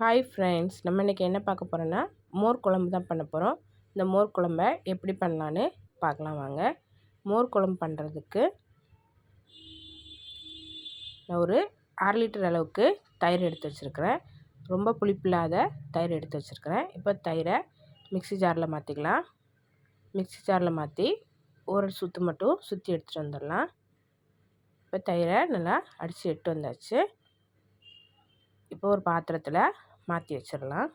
Hi friends நம்ம இன்றைக்கி என்ன பார்க்க போகிறோன்னா மோர் குழம்பு தான் பண்ண போகிறோம் இந்த மோர் குழம்ப எப்படி பண்ணலான்னு பார்க்கலாம் வாங்க. மோர் குழம்பு பண்ணுறதுக்கு நான் ஒரு அரை லிட்டர் அளவுக்கு தயிர் எடுத்து வச்சுருக்கிறேன். ரொம்ப புளிப்பில்லாத தயிர் எடுத்து வச்சுருக்கிறேன். இப்போ தயிரை மிக்சி ஜாரில் மாற்றிக்கலாம் மிக்சி ஜாரில் மாற்றி ஒரு சுற்று மட்டும் சுற்றி எடுத்துகிட்டு வந்துடலாம். இப்போ தயிரை நல்லா அடித்து எட்டு வந்தாச்சு. இப்போ ஒரு பாத்திரத்தில் மாற்றி வச்சிடலாம்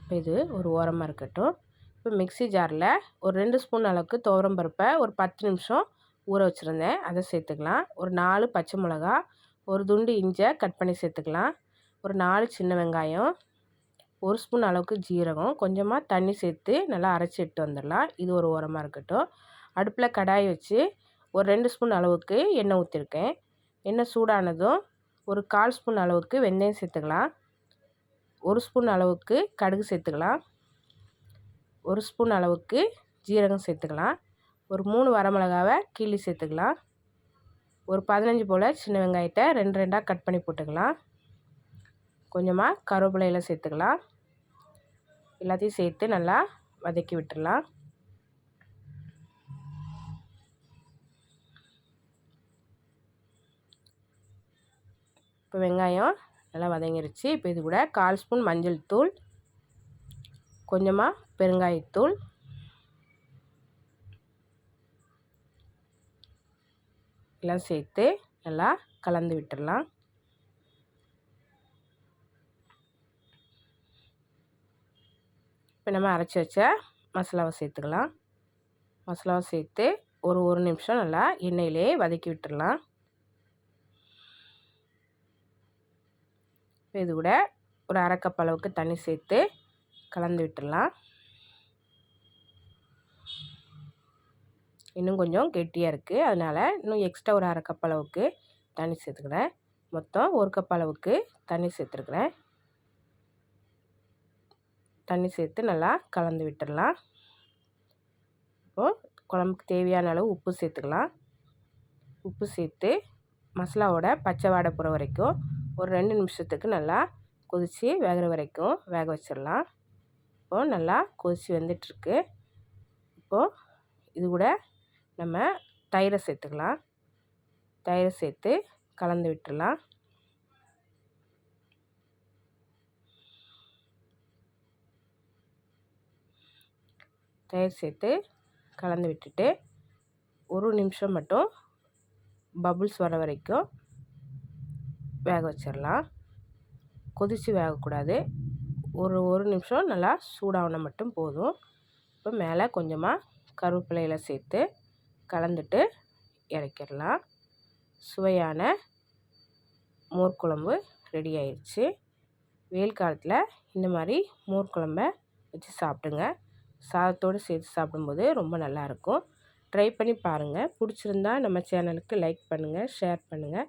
இப்போ இது ஒரு ஓரமாக இருக்கட்டும். இப்போ மிக்சி ஜாரில் ஒரு ரெண்டு ஸ்பூன் அளவுக்கு துவரம் பருப்பை ஒரு பத்து நிமிஷம் ஊற வச்சுருந்தேன். அதை சேர்த்துக்கலாம். ஒரு நாலு பச்சை மிளகா ஒரு துண்டு இஞ்சை கட் பண்ணி சேர்த்துக்கலாம். ஒரு நாலு சின்ன வெங்காயம் ஒரு ஸ்பூன் அளவுக்கு ஜீரகம் கொஞ்சமாக தண்ணி சேர்த்து நல்லா அரைச்சி எடுத்து வந்துடலாம் இது ஒரு ஓரமாக இருக்கட்டும். அடுப்பில் கடாய் வச்சு ஒரு ரெண்டு ஸ்பூன் அளவுக்கு எண்ணெய் ஊற்றிருக்கேன் எண்ணெய் சூடானதும் ஒரு கால் ஸ்பூன் அளவுக்கு வெந்தயம் சேர்த்துக்கலாம். ஒரு ஸ்பூன் அளவுக்கு கடுகு சேர்த்துக்கலாம். ஒரு ஸ்பூன் அளவுக்கு ஜீரகம் சேர்த்துக்கலாம். ஒரு மூணு வரமிளகாவை கிள்ளி சேர்த்துக்கலாம். ஒரு பதினஞ்சு போல் சின்ன வெங்காயத்தை ரெண்டு ரெண்டாக கட் பண்ணி போட்டுக்கலாம். கொஞ்சமாக கருவேப்பிலையில் சேர்த்துக்கலாம். எல்லாத்தையும் சேர்த்து நல்லா வதக்கி விட்டுடலாம். இப்போ வெங்காயம் நல்லா வதங்கிருச்சு. இப்போ இது கூட கால் ஸ்பூன் மஞ்சள் தூள் கொஞ்சமாக பெருங்காயத்தூள் எல்லாம் சேர்த்து நல்லா கலந்து விட்டுடலாம் இப்போ நம்ம அரைச்சி வச்ச மசாலாவை சேர்த்துக்கலாம். மசாலாவை சேர்த்து ஒரு ஒரு நிமிஷம் நல்லா எண்ணெயிலே வதக்கி விட்டுடலாம் இது கூட ஒரு அரைக்கப் அளவுக்கு தண்ணி சேர்த்து கலந்து விட்டுடலாம். இன்னும் கொஞ்சம் கெட்டியாக இருக்குது அதனால் இன்னும் எக்ஸ்ட்ரா ஒரு அரைக்கப் அளவுக்கு தண்ணி சேர்த்துக்கிறேன். மொத்தம் ஒரு கப் அளவுக்கு தண்ணி சேர்த்துருக்குறேன். தண்ணி சேர்த்து நல்லா கலந்து விட்டுடலாம். இப்போது குழம்புக்கு தேவையான அளவு உப்பு சேர்த்துக்கலாம். உப்பு சேர்த்து மசாலாவோட பச்சை வாடை போகிற வரைக்கும் ஒரு ரெண்டு நிமிஷத்துக்கு நல்லா கொதித்து வேகிற வரைக்கும் வேக வச்சிடலாம் இப்போது நல்லா கொதித்து வந்துட்டுருக்கு. இப்போது இது கூட நம்ம தயிரை சேர்த்துக்கலாம். தயிரை சேர்த்து கலந்து விட்டுடலாம் தயிர் சேர்த்து கலந்து விட்டுட்டு ஒரு நிமிஷம் மட்டும் பபுள்ஸ் வர வரைக்கும் வேக வச்சிடலாம். கொதித்து வேகக்கூடாது. ஒரு ஒரு நிமிஷம் நல்லா சூடாகினா மட்டும் போதும். இப்போ மேலே கொஞ்சமாக கருவேப்பிலையில் சேர்த்து கலந்துட்டு இறக்கிடலாம். சுவையான மோர் குழம்பு ரெடி ஆயிடுச்சு. வெயில் காலத்தில் இந்த மாதிரி மோர்குழம்ப வச்சு சாப்பிடுங்க. சாதத்தோடு சேர்த்து சாப்பிடும்போது ரொம்ப நல்லாயிருக்கும் ட்ரை பண்ணி பாருங்கள் பிடிச்சிருந்தா நம்ம சேனலுக்கு லைக் பண்ணுங்கள் ஷேர் பண்ணுங்கள்